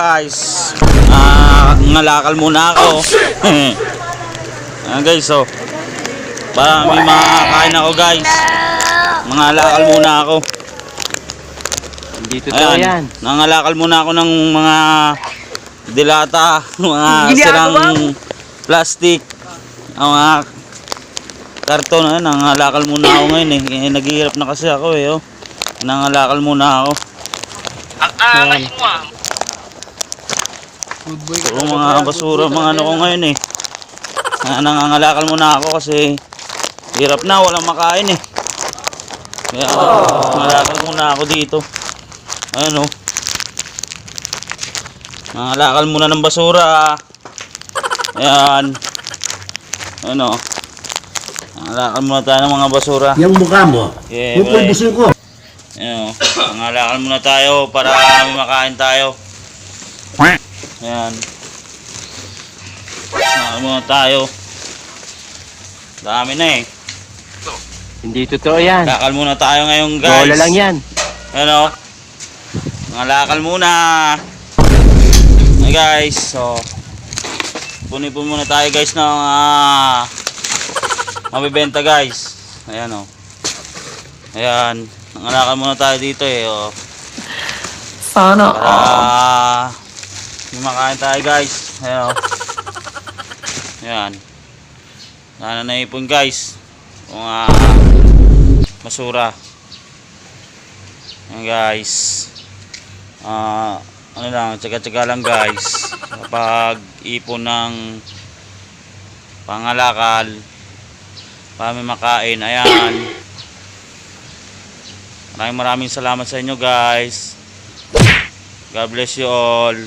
guys. Ah, ngalakal muna ako. Ayan guys, oh. Para may makakain ako guys. Mangalakal muna ako. Hindi totoo yan. Ayan, nangalakal muna ako ng mga dilata, mga sirang plastic, ang mga karton. Ayan, nangalakal muna ako ngayon eh. eh naghihirap na kasi ako eh, oh. Nangalakal muna ako. Yan. Puro mga basura, mga ano ko ngayon eh. Na, nangangalakal muna ako kasi hirap na, walang makain eh. Kaya nangangalakal muna ako dito. Ayun oh. Nangangalakal muna ng basura. Ayan. Ayun oh. Nangangalakal muna tayo ng mga basura. Yung mukha mo, Yeah, pupulbusin ko. Ayan, oh. Nangalakal muna tayo para may makain tayo. Ayan. Nangalakal muna tayo. Dami na eh. Hindi totoo yan. Lakal muna tayo ngayon guys. Bola lang yan. Ano? Nangalakal muna. Hey guys, so punipon muna tayo guys ng uh, mabibenta guys. Ayan oh. Ayan. Nangalakal muna tayo dito eh. Oh. Sana Para may makain tayo guys. Ayan oh. Ayan. Sana naipon guys. Kung ah, masura. Ayan guys. Ah, ano lang, tsaga-tsaga lang guys. Kapag ipon ng pangalakal para may makain. Ayan. Maraming maraming salamat sa inyo guys. God bless you all.